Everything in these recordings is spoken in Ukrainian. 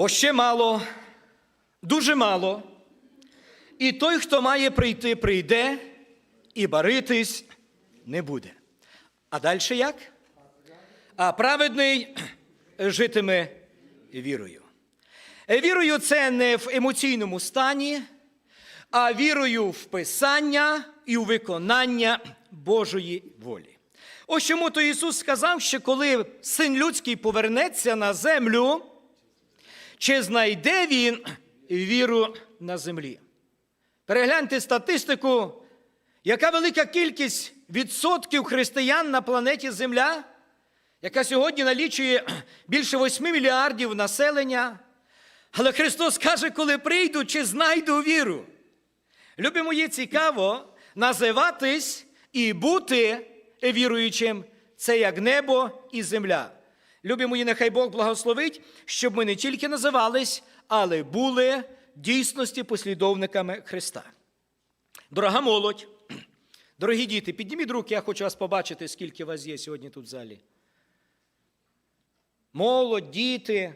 Бо ще мало, дуже мало. І той, хто має прийти, прийде, і баритись не буде. А далі як? А праведний житиме вірою. Е, Вірою це не в емоційному стані, а вірою в Писання і у виконання Божої волі. Ось чому то Ісус сказав, що коли син людський повернеться на землю, чи знайде він віру на землі. Перегляньте статистику, яка велика кількість відсотків християн на планеті Земля, яка сьогодні налічує більше 8 мільярдів населення. Але Христос каже, коли прийду, чи знайду віру. Любі мої, цікаво називатись і бути віруючим це як небо і земля. Любі мої, нехай Бог благословить, щоб ми не тільки називались, але були дійсності послідовниками Христа. Дорога молодь, дорогі діти, підніміть руки, я хочу вас побачити, скільки вас є сьогодні тут в залі. Молодь, діти.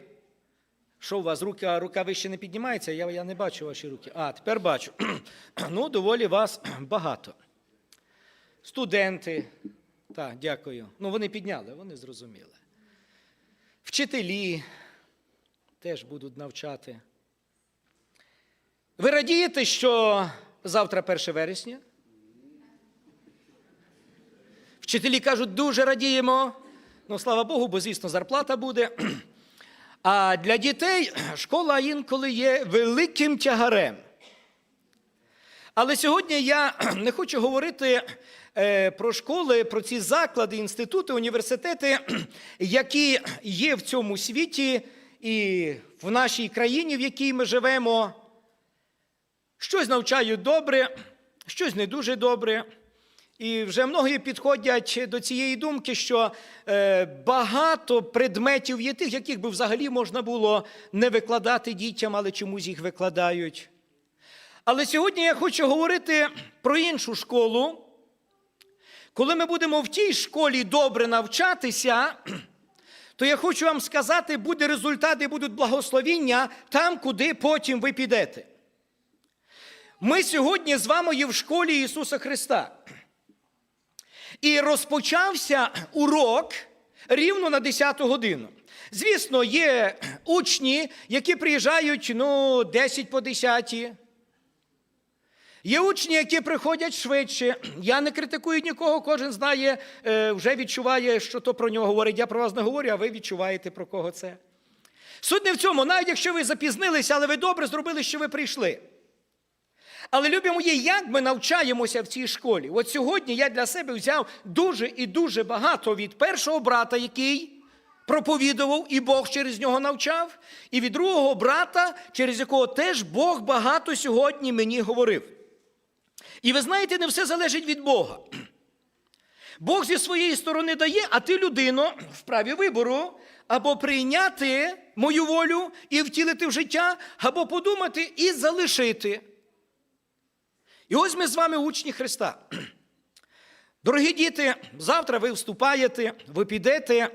Що у вас рука, рука вище не піднімається? Я, я не бачу ваші руки. А, тепер бачу. ну, доволі вас багато. Студенти. Так, дякую. Ну, вони підняли, вони зрозуміли. Вчителі теж будуть навчати. Ви радієте, що завтра 1 вересня? Вчителі кажуть, дуже радіємо. Ну, слава Богу, бо, звісно, зарплата буде. А для дітей школа інколи є великим тягарем. Але сьогодні я не хочу говорити про школи, про ці заклади, інститути, університети, які є в цьому світі і в нашій країні, в якій ми живемо. Щось навчають добре, щось не дуже добре. І вже многі підходять до цієї думки, що е, багато предметів є тих, яких би взагалі можна було не викладати дітям, але чомусь їх викладають. Але сьогодні я хочу говорити про іншу школу. Коли ми будемо в тій школі добре навчатися, то я хочу вам сказати, буде результат і будуть благословіння там, куди потім ви підете. Ми сьогодні з вами є в школі Ісуса Христа. І розпочався урок рівно на 10 годину. Звісно, є учні, які приїжджають ну, 10 по 10. Є учні, які приходять швидше. Я не критикую нікого, кожен знає, е, вже відчуває, що то про нього говорить. Я про вас не говорю, а ви відчуваєте, про кого це. Суть не в цьому, навіть якщо ви запізнилися, але ви добре зробили, що ви прийшли. Але любі мої, як ми навчаємося в цій школі? От сьогодні я для себе взяв дуже і дуже багато від першого брата, який проповідував, і Бог через нього навчав, і від другого брата, через якого теж Бог багато сьогодні мені говорив. І ви знаєте, не все залежить від Бога. Бог зі своєї сторони дає, а ти, людино, в праві вибору, або прийняти мою волю і втілити в життя, або подумати і залишити. І ось ми з вами учні Христа. Дорогі діти, завтра ви вступаєте, ви підете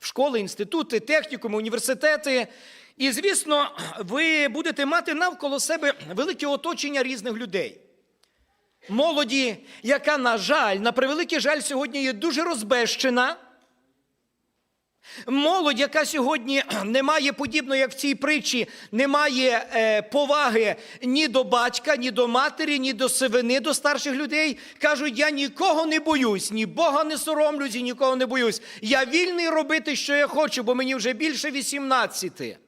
в школи, інститути, технікуми, університети. І, звісно, ви будете мати навколо себе велике оточення різних людей. Молоді, яка, на жаль, на превеликий жаль, сьогодні є дуже розбещена. Молодь, яка сьогодні не має подібно, як в цій притчі, не має е, поваги ні до батька, ні до матері, ні до сивини, до старших людей, кажуть, я нікого не боюсь, ні Бога не соромлюсь і нікого не боюсь. Я вільний робити, що я хочу, бо мені вже більше 18.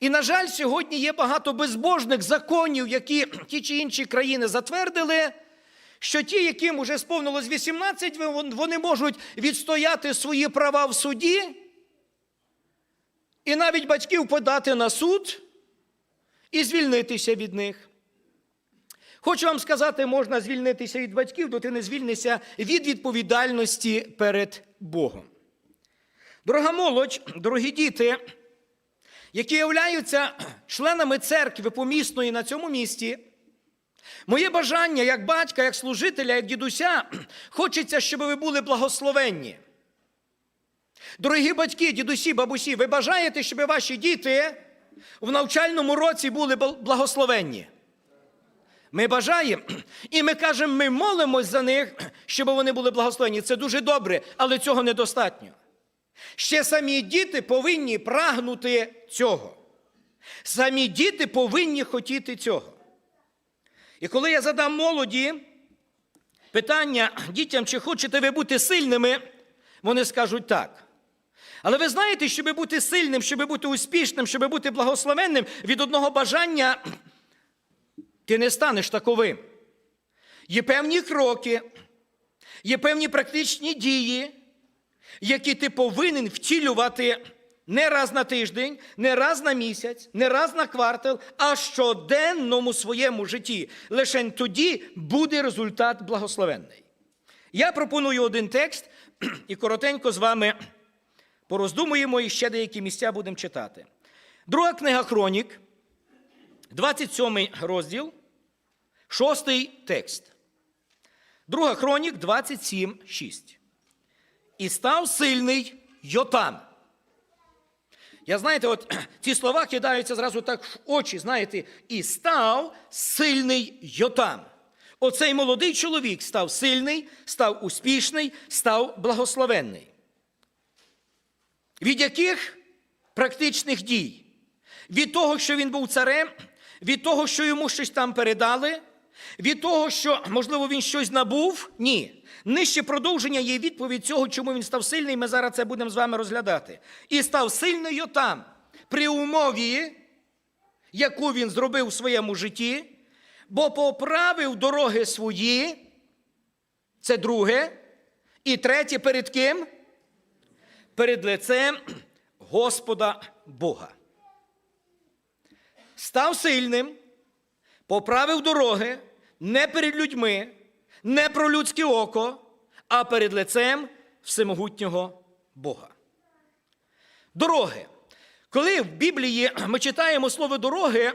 І, на жаль, сьогодні є багато безбожних законів, які ті чи інші країни затвердили що ті, яким вже сповнилось 18, вони можуть відстояти свої права в суді і навіть батьків подати на суд і звільнитися від них. Хочу вам сказати, можна звільнитися від батьків, то ти не звільнишся від відповідальності перед Богом. Дорога молодь, дорогі діти, які являються членами церкви помісної на цьому місті. Моє бажання як батька, як служителя, як дідуся, хочеться, щоб ви були благословенні. Дорогі батьки, дідусі, бабусі, ви бажаєте, щоб ваші діти в навчальному році були благословенні? Ми бажаємо, і ми кажемо, ми молимось за них, щоб вони були благословенні. Це дуже добре, але цього недостатньо. Ще самі діти повинні прагнути цього. Самі діти повинні хотіти цього. І коли я задам молоді питання дітям, чи хочете ви бути сильними, вони скажуть так. Але ви знаєте, щоб бути сильним, щоб бути успішним, щоб бути благословенним, від одного бажання ти не станеш таковим. Є певні кроки, є певні практичні дії, які ти повинен втілювати не раз на тиждень, не раз на місяць, не раз на квартал, а щоденному своєму житті. Лише тоді буде результат благословенний. Я пропоную один текст і коротенько з вами пороздумуємо і ще деякі місця будемо читати. Друга книга Хронік, 27 розділ, 6 текст. Друга Хронік 27, 6. І став сильний Йотам. Я знаєте, от ці слова кидаються зразу так в очі, знаєте, і став сильний Йотам. Оцей молодий чоловік став сильний, став успішний, став благословенний. Від яких практичних дій? Від того, що він був царем, від того, що йому щось там передали, від того, що, можливо, він щось набув? Ні. Нижче продовження є відповідь цього, чому він став сильний. Ми зараз це будемо з вами розглядати. І став сильною там, при умові, яку він зробив у своєму житті, бо поправив дороги свої. Це друге. І третє, перед ким? Перед лицем Господа Бога. Став сильним, поправив дороги не перед людьми, не про людське око, а перед лицем всемогутнього Бога. Дороги. Коли в Біблії ми читаємо слово дороги,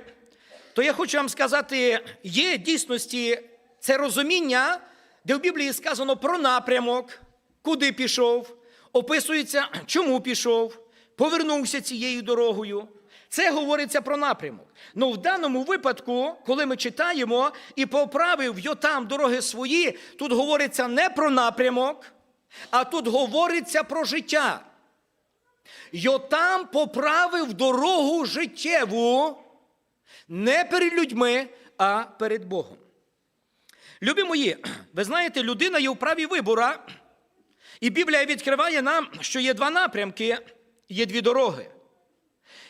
то я хочу вам сказати, є дійсності це розуміння, де в Біблії сказано про напрямок, куди пішов, описується, чому пішов, повернувся цією дорогою. Це говориться про напрямок. Ну в даному випадку, коли ми читаємо і поправив Йотам дороги свої, тут говориться не про напрямок, а тут говориться про життя. Йотам поправив дорогу життєву не перед людьми, а перед Богом. Любі мої, ви знаєте, людина є у праві вибора, і Біблія відкриває нам, що є два напрямки, є дві дороги.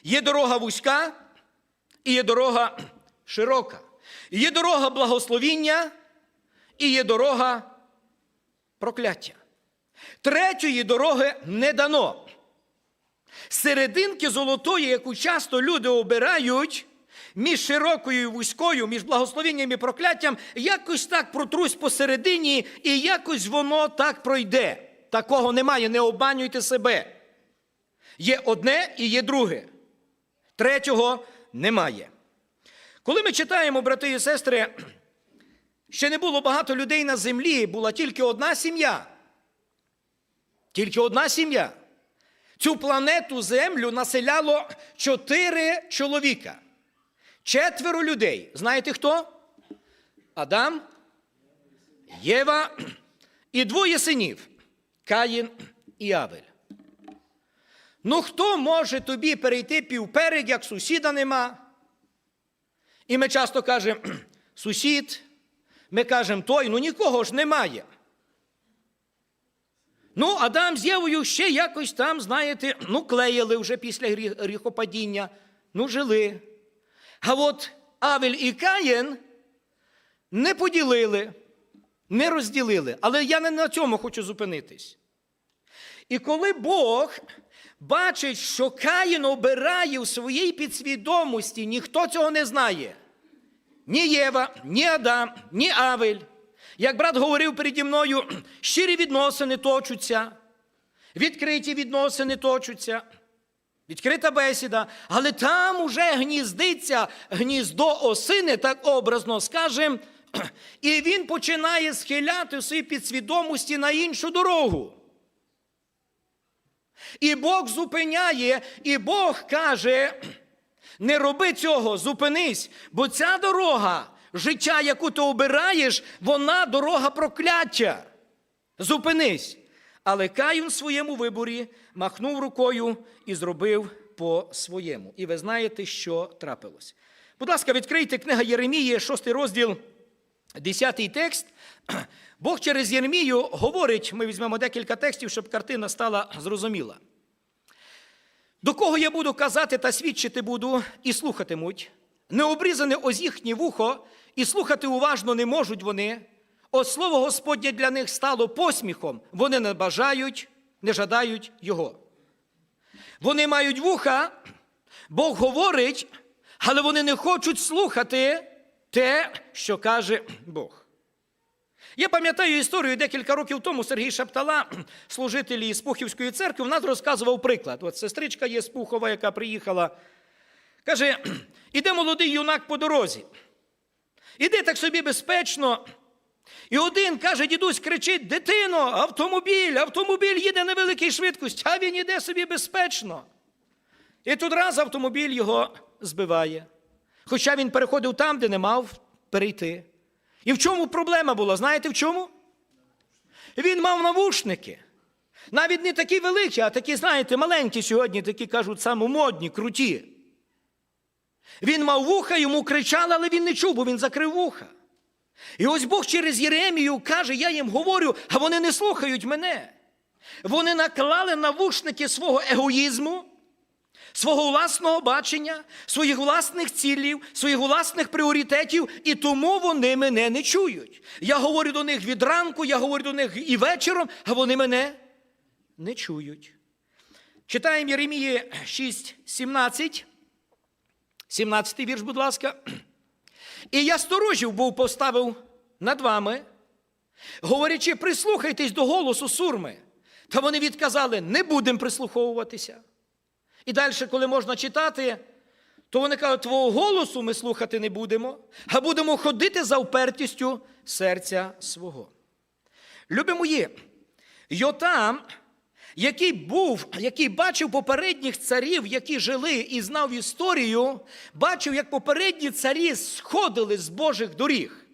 Є дорога вузька і є дорога широка. Є дорога благословіння і є дорога прокляття. Третьої дороги не дано. Серединки золотої, яку часто люди обирають між широкою і вузькою, між благословенням і прокляттям, якось так протрусь посередині, і якось воно так пройде. Такого немає, не обманюйте себе. Є одне і є друге. Третього немає. Коли ми читаємо, брати і сестри, ще не було багато людей на землі, була тільки одна сім'я. Тільки одна сім'я. Цю планету Землю населяло чотири чоловіка. Четверо людей. Знаєте хто? Адам, Єва і двоє синів Каїн і Авель. Ну, хто може тобі перейти півперед, як сусіда нема? І ми часто кажемо, сусід, ми кажемо той, ну нікого ж немає. Ну, Адам з Євою ще якось там, знаєте, ну, клеїли вже після гріхопадіння, ну, жили. А от Авель і Каїн не поділили, не розділили. Але я не на цьому хочу зупинитись. І коли Бог бачить, що Каїн обирає у своїй підсвідомості, ніхто цього не знає. Ні Єва, ні Адам, ні Авель. Як брат говорив переді мною, щирі відносини точуться, відкриті відносини точуться, відкрита бесіда, але там уже гніздиться гніздо осини, так образно скажем, і він починає схиляти в своїй підсвідомості на іншу дорогу. І Бог зупиняє, і Бог каже: не роби цього, зупинись, бо ця дорога, життя, яку ти обираєш, вона дорога прокляття. Зупинись. Але Каїн в своєму виборі махнув рукою і зробив по своєму. І ви знаєте, що трапилось. Будь ласка, відкрийте книга Єремії, 6 розділ, 10 текст. Бог через Єремію говорить, ми візьмемо декілька текстів, щоб картина стала зрозуміла. До кого я буду казати та свідчити буду, і слухатимуть, не обрізане ось їхнє вухо, і слухати уважно не можуть вони. От слово Господнє для них стало посміхом, вони не бажають, не жадають його. Вони мають вуха, Бог говорить, але вони не хочуть слухати те, що каже Бог. Я пам'ятаю історію декілька років тому Сергій Шаптала, служитель із Пухівської церкви, в нас розказував приклад. От сестричка є з Пухова, яка приїхала. Каже: іде молодий юнак по дорозі. Іде так собі безпечно. І один каже, дідусь кричить: дитино, автомобіль, автомобіль їде на великій швидкості, а він іде собі безпечно. І тут раз автомобіль його збиває. Хоча він переходив там, де не мав перейти. І в чому проблема була? Знаєте в чому? Він мав навушники. Навіть не такі великі, а такі, знаєте, маленькі сьогодні, такі кажуть, самомодні, круті. Він мав вуха, йому кричали, але він не чув, бо він закрив вуха. І ось Бог через Єремію каже, я їм говорю, а вони не слухають мене. Вони наклали навушники свого егоїзму, свого власного бачення, своїх власних цілів, своїх власних пріоритетів, і тому вони мене не чують. Я говорю до них від ранку, я говорю до них і вечором, а вони мене не чують. Читаємо Єремії 6, 17. 17 вірш, будь ласка. І я сторожів був поставив над вами, говорячи, прислухайтесь до голосу сурми. Та вони відказали, не будемо прислуховуватися. І далі, коли можна читати, то вони кажуть, твого голосу ми слухати не будемо, а будемо ходити за впертістю серця свого. Любі мої, Йотам, який був, який бачив попередніх царів, які жили і знав історію, бачив, як попередні царі сходили з Божих доріг.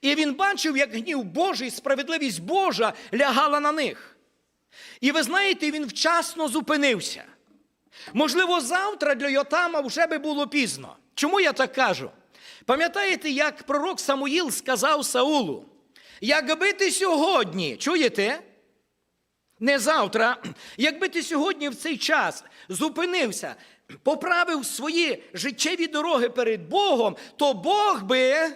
І він бачив, як гнів Божий, справедливість Божа лягала на них. І ви знаєте, він вчасно зупинився. Можливо, завтра для Йотама вже би було пізно. Чому я так кажу? Пам'ятаєте, як пророк Самуїл сказав Саулу, якби ти сьогодні, чуєте? Не завтра, якби ти сьогодні в цей час зупинився, поправив свої життєві дороги перед Богом, то Бог би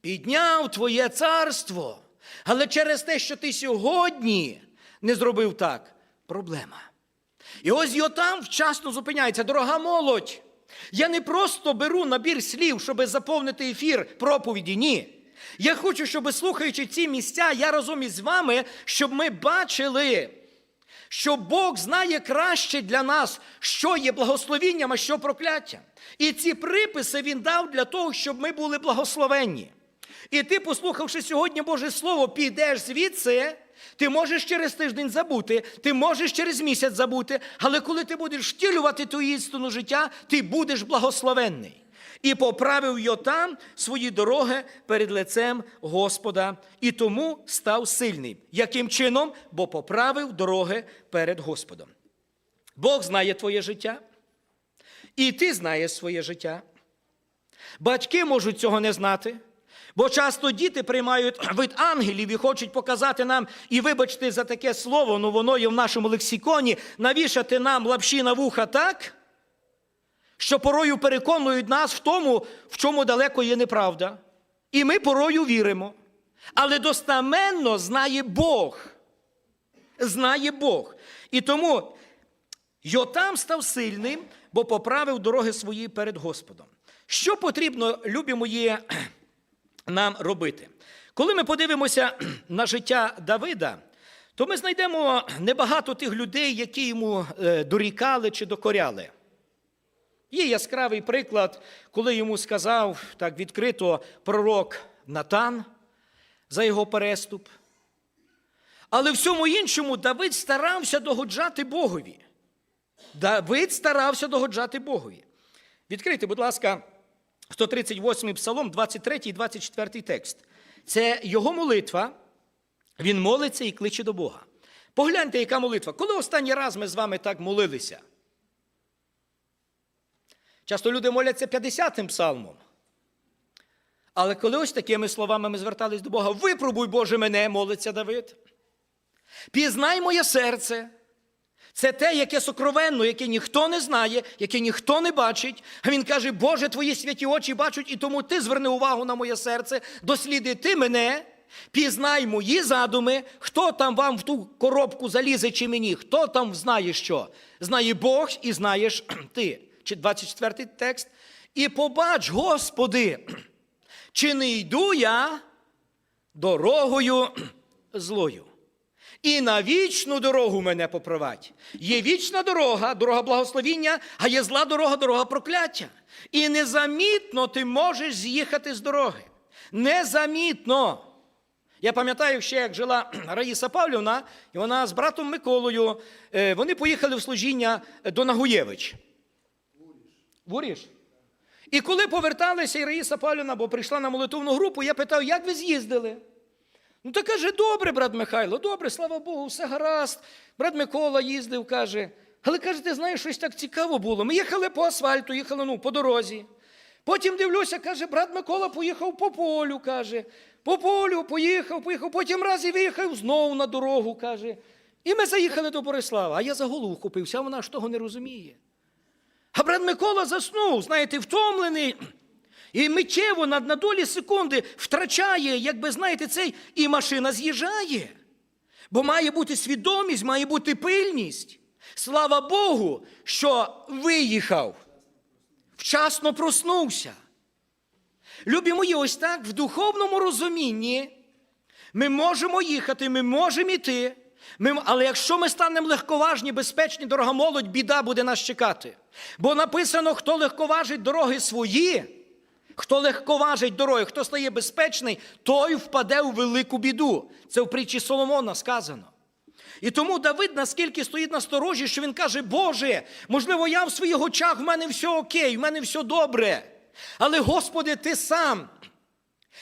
підняв твоє царство. Але через те, що ти сьогодні не зробив так, проблема. І ось Йотам вчасно зупиняється, дорога молодь. Я не просто беру набір слів, щоб заповнити ефір проповіді. Ні. Я хочу, щоб слухаючи ці місця, я разом із вами, щоб ми бачили, що Бог знає краще для нас, що є благословінням, а що прокляттям. І ці приписи Він дав для того, щоб ми були благословенні. І ти, послухавши сьогодні Боже Слово, підеш звідси. Ти можеш через тиждень забути, ти можеш через місяць забути, але коли ти будеш втілювати ту істину життя, ти будеш благословенний. І поправив Йотам свої дороги перед лицем Господа, і тому став сильний. Яким чином? Бо поправив дороги перед Господом. Бог знає твоє життя, і ти знаєш своє життя. Батьки можуть цього не знати. Бо часто діти приймають вид ангелів і хочуть показати нам, і вибачте за таке слово, ну воно є в нашому лексиконі, навішати нам лапші на вуха так, що порою переконують нас в тому, в чому далеко є неправда. І ми порою віримо. Але достаменно знає Бог. Знає Бог. І тому Йотам став сильним, бо поправив дороги свої перед Господом. Що потрібно, любі мої, нам робити? Коли ми подивимося на життя Давида, то ми знайдемо небагато тих людей, які йому е, дорікали чи докоряли. Є яскравий приклад, коли йому сказав так відкрито пророк Натан за його переступ. Але всьому іншому Давид старався догоджати Богові. Давид старався догоджати Богові. Відкрийте, будь ласка, 138 псалом, 23 і 24 текст. Це його молитва. Він молиться і кличе до Бога. Погляньте, яка молитва. Коли останній раз ми з вами так молилися? Часто люди моляться 50-м псалмом. Але коли ось такими словами ми звертались до Бога, випробуй, Боже, мене, молиться Давид. Пізнай моє серце. Це те, яке сокровенно, яке ніхто не знає, яке ніхто не бачить. А він каже, Боже, твої святі очі бачать, і тому ти зверни увагу на моє серце, досліди ти мене, пізнай мої задуми, хто там вам в ту коробку залізе чи мені, хто там знає що. Знає Бог і знаєш ти. Чи 24 текст. І побач, Господи, чи не йду я дорогою злою. І на вічну дорогу мене попровадь. Є вічна дорога, дорога благословіння, а є зла дорога, дорога прокляття. І незамітно ти можеш з'їхати з дороги. Незамітно. Я пам'ятаю ще, як жила Раїса Павлівна, і вона з братом Миколою, е, вони поїхали в служіння до Нагуєвич. В Уріш? І коли поверталися і Раїса Павлівна, бо прийшла на молитовну групу, я питав, як ви з'їздили? Ну, то каже, добре, брат Михайло, добре, слава Богу, все гаразд. Брат Микола їздив, каже. Але каже, ти знаєш, щось так цікаво було. Ми їхали по асфальту, їхали ну, по дорозі. Потім дивлюся, каже, брат Микола поїхав по полю, каже. По полю поїхав, поїхав, потім раз і виїхав знову на дорогу, каже. І ми заїхали до Борислава. А я за голову вхопився, а вона ж того не розуміє. А брат Микола заснув, знаєте, втомлений. І миттєво на, на долі секунди втрачає, якби знаєте, цей, і машина з'їжджає. Бо має бути свідомість, має бути пильність. Слава Богу, що виїхав, вчасно проснувся. Любі мої, ось так в духовному розумінні ми можемо їхати, ми можемо йти. Ми, але якщо ми станемо легковажні, безпечні, дорога молодь, біда буде нас чекати. Бо написано, хто легковажить дороги свої, хто легковажить дороги, хто стає безпечний, той впаде у велику біду. Це в притчі Соломона сказано. І тому Давид наскільки стоїть на сторожі, що він каже, Боже, можливо, я в своїх очах, в мене все окей, в мене все добре. Але, Господи, ти сам.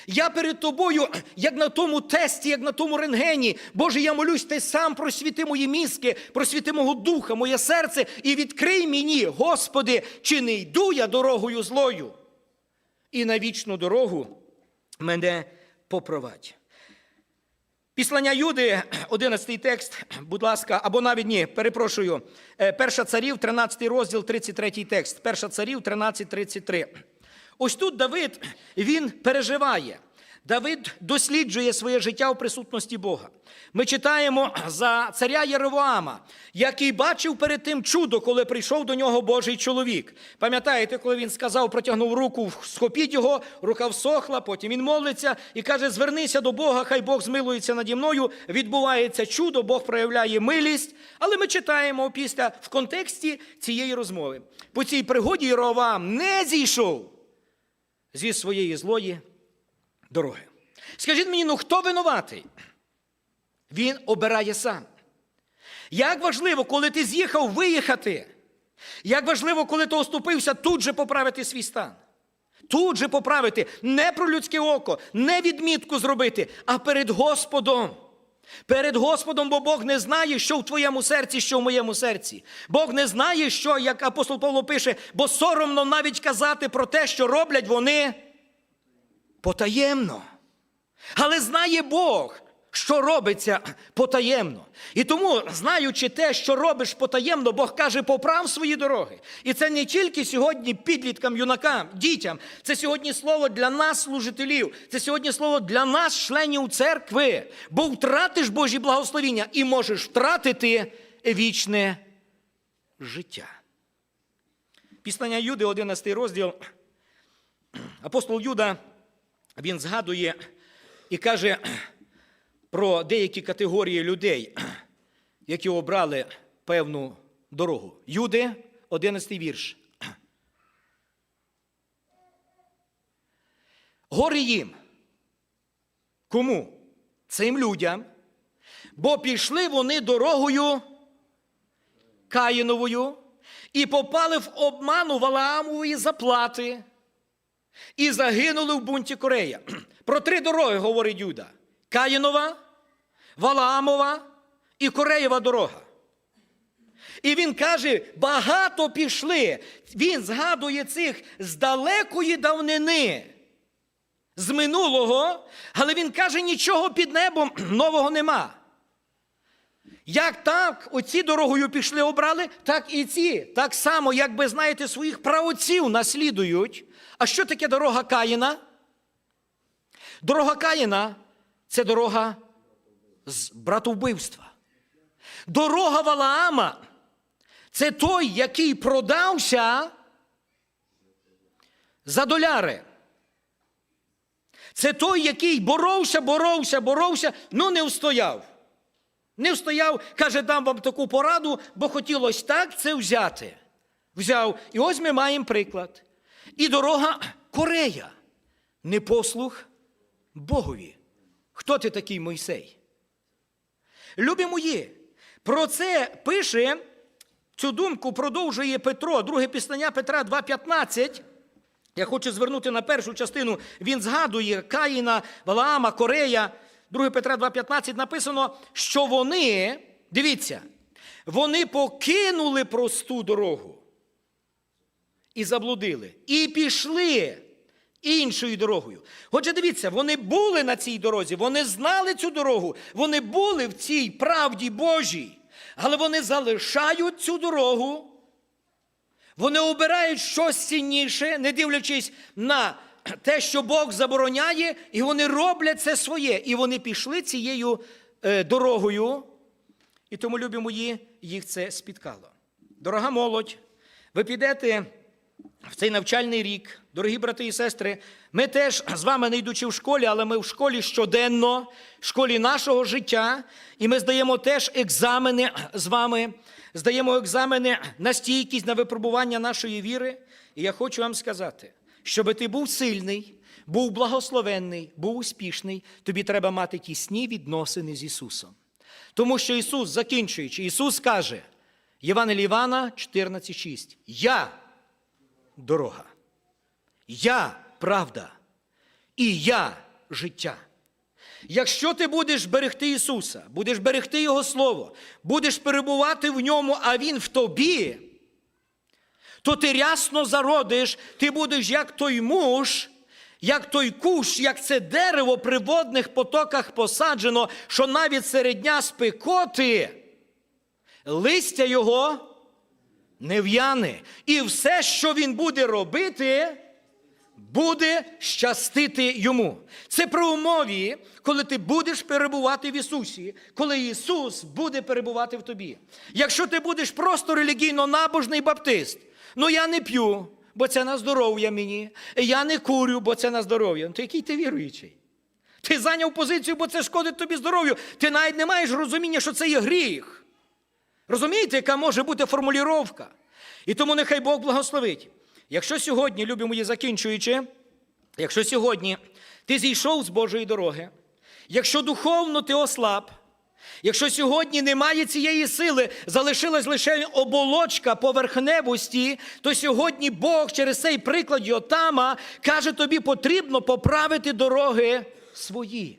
Я перед тобою, як на тому тесті, як на тому рентгені. Боже, я молюсь, ти сам просвіти мої мізки, просвіти мого духа, моє серце і відкрий мені, Господи, чи не йду я дорогою злою. І на вічну дорогу мене попровадь. Післання Юди, 11 текст, будь ласка, або навіть ні, перепрошую. Е, Перша царів, 13 розділ, 33 текст. Перша царів, 13, 33. Ось тут Давид, він переживає. Давид досліджує своє життя в присутності Бога. Ми читаємо за царя Єровоама, який бачив перед тим чудо, коли прийшов до нього Божий чоловік. Пам'ятаєте, коли він сказав, протягнув руку, схопіть його, рука всохла, потім він молиться і каже: Звернися до Бога, хай Бог змилується наді мною. Відбувається чудо, Бог проявляє милість. Але ми читаємо після в контексті цієї розмови. По цій пригоді Єровоам не зійшов зі своєї злої дороги. Скажіть мені, ну хто винуватий? Він обирає сам. Як важливо, коли ти з'їхав виїхати, як важливо, коли ти оступився, тут же поправити свій стан. Тут же поправити не про людське око, не відмітку зробити, а перед Господом. Перед Господом, бо Бог не знає, що в твоєму серці, що в моєму серці. Бог не знає, що, як апостол Павло пише, бо соромно навіть казати про те, що роблять вони потаємно. Але знає Бог, що робиться потаємно. І тому, знаючи те, що робиш потаємно, Бог каже, поправ свої дороги. І це не тільки сьогодні підліткам, юнакам, дітям, це сьогодні слово для нас, служителів, це сьогодні слово для нас, членів церкви. Бо втратиш Божі благословіння і можеш втратити вічне життя. Післання Юди, 11 розділ. Апостол Юда, він згадує і каже про деякі категорії людей, які обрали певну дорогу. Юди, 11 вірш. Горе їм. Кому? Цим людям, Бо пішли вони дорогою Каїновою і попали в обману Валаамової заплати і загинули в бунті Корея. Про три дороги говорить Юда: Каїнова, Валаамова і Кореєва дорога. І він каже: багато пішли. Він згадує цих з далекої давнини, з минулого, але він каже, нічого під небом нового нема. Як так, оці дорогою пішли, обрали, так і ці. Так само, як би знаєте, своїх праотців наслідують. А що таке дорога Каїна? Дорога Каїна це дорога з братовбивства. Дорога Валаама це той, який продався за доляри. Це той, який боровся, боровся, боровся, ну не встояв. Не встояв, каже, дам вам таку пораду, бо хотілося так це взяти. Взяв. І ось ми маємо приклад. І дорога Корея. Непослух Богові. Хто ти такий Мойсей? Любі мої, про це пише, цю думку продовжує Петро, друге післання Петра 2,15. Я хочу звернути на першу частину. Він згадує Каїна, Валаама, Корея. 2 Петра 2,15 написано, що вони, дивіться, вони покинули просту дорогу і заблудили, і пішли іншою дорогою. Отже, дивіться, вони були на цій дорозі, вони знали цю дорогу, вони були в цій правді Божій, але вони залишають цю дорогу. Вони обирають щось цінніше, не дивлячись на те, що Бог забороняє, і вони роблять це своє. І вони пішли цією е, дорогою. І тому, любі мої, їх це спіткало. Дорога молодь, ви підете в цей навчальний рік, дорогі брати і сестри, ми теж з вами не йдучи в школі, але ми в школі щоденно, в школі нашого життя, і ми здаємо теж екзамени з вами, здаємо екзамени на стійкість, на випробування нашої віри. І я хочу вам сказати, щоб ти був сильний, був благословенний, був успішний, тобі треба мати тісні відносини з Ісусом. Тому що Ісус, закінчуючи, Ісус каже, Євангелій Івана 14,6. Я дорога. Я правда. І я життя. Якщо ти будеш берегти Ісуса, будеш берегти Його Слово, будеш перебувати в ньому, а Він в тобі, то ти рясно зародиш, ти будеш як той муж, як той кущ, як це дерево при водних потоках посаджено, що навіть серед дня спекоти, листя його не в'яне. І все, що він буде робити, буде щастити йому. Це про умові, коли ти будеш перебувати в Ісусі, коли Ісус буде перебувати в тобі. Якщо ти будеш просто релігійно набожний баптист, ну я не п'ю, бо це на здоров'я мені, я не курю, бо це на здоров'я. Ну, то який ти віруючий? Ти зайняв позицію, бо це шкодить тобі здоров'ю. Ти навіть не маєш розуміння, що це є гріх. Розумієте, яка може бути формулювання? І тому нехай Бог благословить. Якщо сьогодні, любі мої, закінчуючи, якщо сьогодні ти зійшов з Божої дороги, якщо духовно ти ослаб, якщо сьогодні немає цієї сили, залишилась лише оболочка поверхневості, то сьогодні Бог через цей приклад Йотама каже, тобі потрібно поправити дороги свої.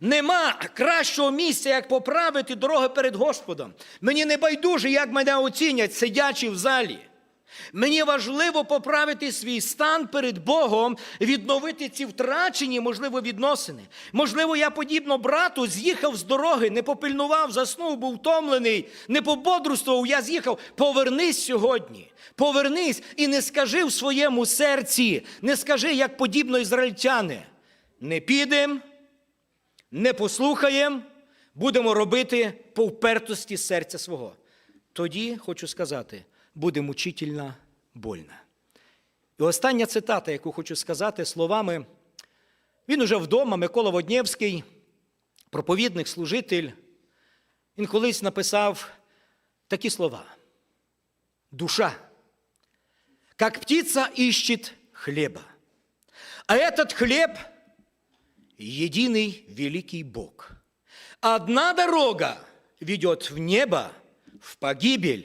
Нема кращого місця, як поправити дороги перед Господом. Мені не байдуже, як мене оцінять, сидячи в залі. Мені важливо поправити свій стан перед Богом, відновити ці втрачені, можливо, відносини. Можливо, я, подібно брату, з'їхав з дороги, не попильнував, заснув, був втомлений, не пободрствував, я з'їхав. Повернись сьогодні. Повернись і не скажи в своєму серці, не скажи, як подібно ізраїльтяни. Не підемо, не послухаємо, будемо робити по впертості серця свого. Тоді, хочу сказати, буде мучительно больно. І остання цитата, яку хочу сказати словами, він уже вдома, Микола Воднєвський, проповідник, служитель, він колись написав такі слова. Душа, как птица ищет хлеба, а этот хлеб – единый великий Бог. Одна дорога ведет в небо, в погибель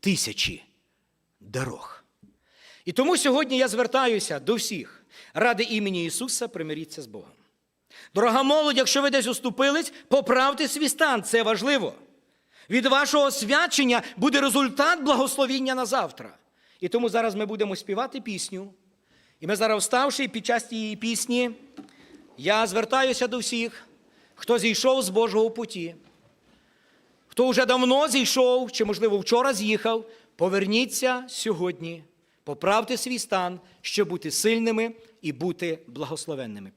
тисячі дорог. І тому сьогодні я звертаюся до всіх ради імені Ісуса примиріться з Богом. Дорога молодь, якщо ви десь уступились, поправте свій стан, це важливо. Від вашого свячення буде результат благословіння на завтра. І тому зараз ми будемо співати пісню. І ми зараз, вставши під час цієї пісні, я звертаюся до всіх, хто зійшов з Божого путі, хто вже давно зійшов, чи, можливо, вчора з'їхав, поверніться сьогодні, поправте свій стан, щоб бути сильними і бути благословенними.